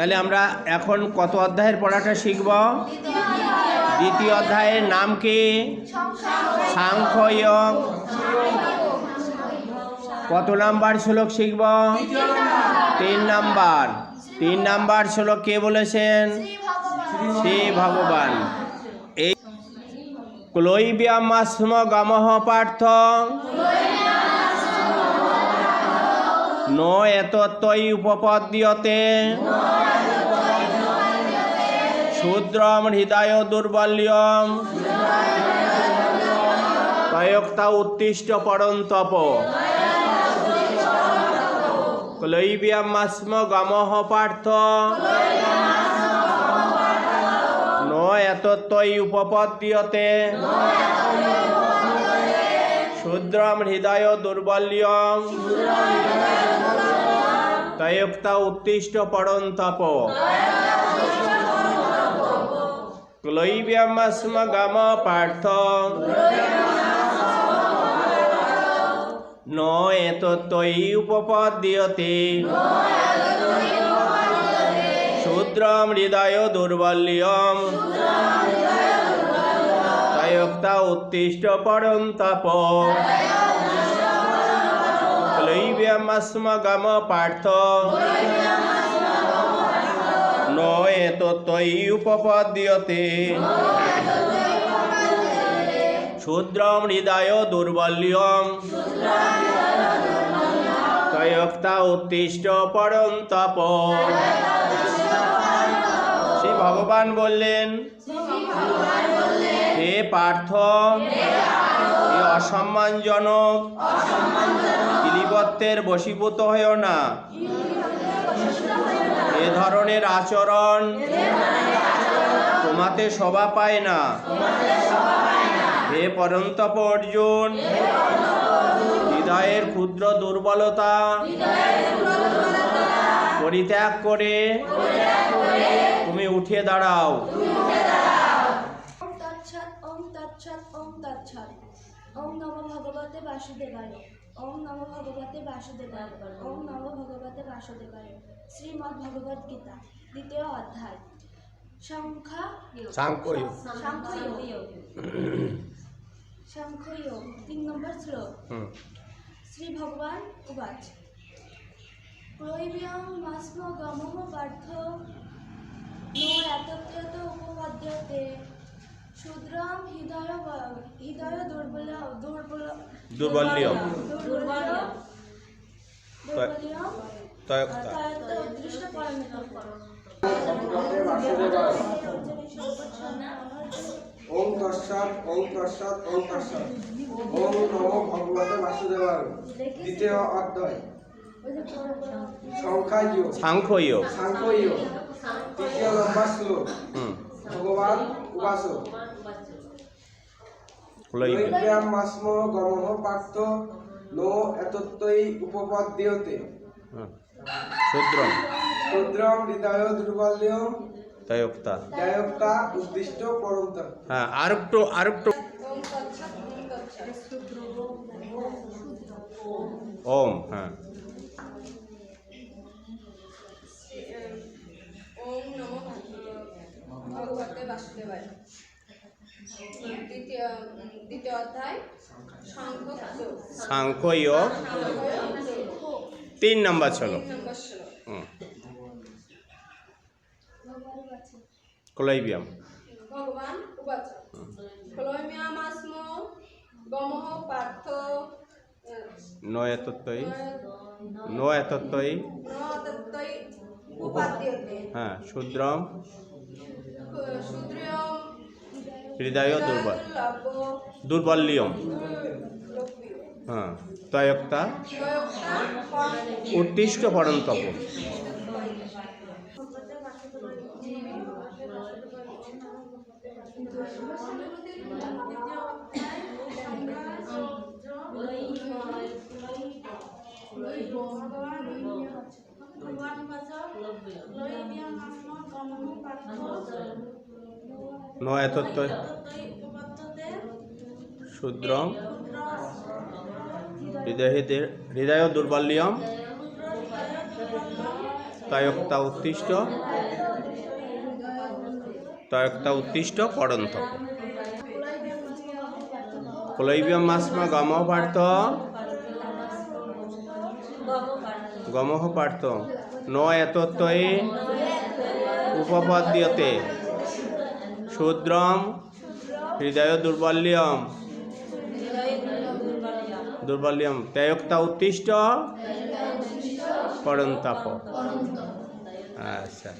তাহলে আমরা এখন কত অধ্যায়ের পড়াটা শিখব? দ্বিতীয় অধ্যায়ের নাম কি? সাংখ্যয়োগ। কত নাম্বার শ্লোক শিখব? তিন নাম্বার। তিন নাম্বার শ্লোক কে বলেছেন? শ্রী ভগবান। এই ক্লৈব্যামাস্ম গমঃ পার্থ। ন এতত্তই উপপদ্যতে। শূদ্রম হৃদয় দুর্বল্যম। তয়োক্তা উত্তিষ্ট পরন্তপ। ক্লৈব্যামাস্ম গমঃ পার্থ। ন এতত্তই উপপদ্যতে। শূদ্রম হৃদয় দুর্বল্যম। তয়োক্তা উত্তিষ্ট পরন্তপ। ক্লৈব্যামাস্ম গম পার্থ। ন এতত্তই উপপদ্যতে শূদ্রম হৃদয় দুর্বল্যম। তয়োক্তা উত্তিষ্ট পরন্তপ ক্লৈব্যামাস্ম গম পার্থ। এতত্তই উপপদ্যতে। শূদ্রম হৃদয় দুর্বল্যম। তয়োক্তা উত্তিষ্ট পরন্তপ শ্রী ভগবান বললেন, হে পার্থ অসম্মানজনক। কিলিবত্তের বশীভূত হয়েও না। এ ধরনের আচরণ তোমাতে শোভা পায় না। হে পরন্তপ অর্জুন হৃদয়ের ক্ষুদ্র দুর্বলতা পরিত্যাগ করে তুমি উঠে দাঁড়াও। ওম তৎসৎ ওম তৎসৎ, ওম ভগবতে বাসুদেবায়। ওম নম ভগবতে বাসুদেবায় ওম নম ভগবতে বাসুদেবায় শ্রীমদ্ ভগবদ গীতা দ্বিতীয় অধ্যায়। সংখ্যা সাংখ্যয়োগ সাংখ্যয়োগ সাংখ্যয়োগ তিন নম্বর শ্লোক। শ্রী ভগবান উবাচ। প্রৈব্যং মাস্ম গমঃ পার্থ। নো এতত্রত উপপদ্যতে। শূদ্রং হৃদয় হৃদয় দুর্বল দুর্বল দুর্বল্যম। দুর্বল্য দুর্বল্য তয়োক্তা। ওম তৎসৎ ওম তৎসৎ ওম তৎসৎ। ওম নমো ভগবতে বাসুদেবায়। দ্বিতীয় অধ্যায়। সংখ্যা যোগ সাংখ্যয়োগ সাংখ্য যোগ তৃতীয় নম্বর শ্লোক ভগবান উবাস ক্লৈব্য মাস্ম গমঃ পার্থ নো এতত্তই উপপদ্যতে শূদ্রম ক্ষুদ্রম হৃদয় দুর্বল্যম তয়োক্তা দয়ক্তা উদ্দিষ্ট পরন্ত হ্যাঁ আর একটু আর একটু ওম হ্যাঁ। ওম নমো ভগবতে বাসুদেবায়। দ্বিতীয় দ্বিতীয় অধ্যায় সংখ্য যোগ তিন নম্বর শ্লোক। ক্লৈব্যাম ভগবান উবাচ ক্লৈম্যামাস্ম গমঃ পার্থ উপাদ্যতে। হ্যাঁ শূদ্রম। হৃদয় দুর্বল। দুর্বল্যম হ্যাঁ তয়োক্তা শূদ্রম হৃদয় হৃদয় দুর্বল্যম। তয়োক্তা উত্তিষ্ট তয়ক্তা উত্তিষ্ট পড়ন্ত ক্লৈব্যম মাস্ম গমহ পার্থ। গমহ পার্থ। ন এতত্বয়ে উপপদ্যতে শূদ্রম হৃদয় দুর্বল্যম। দুর্বল্যম ত্যায়ক্তা উত্তিষ্ট পরন্তাপ। আচ্ছা।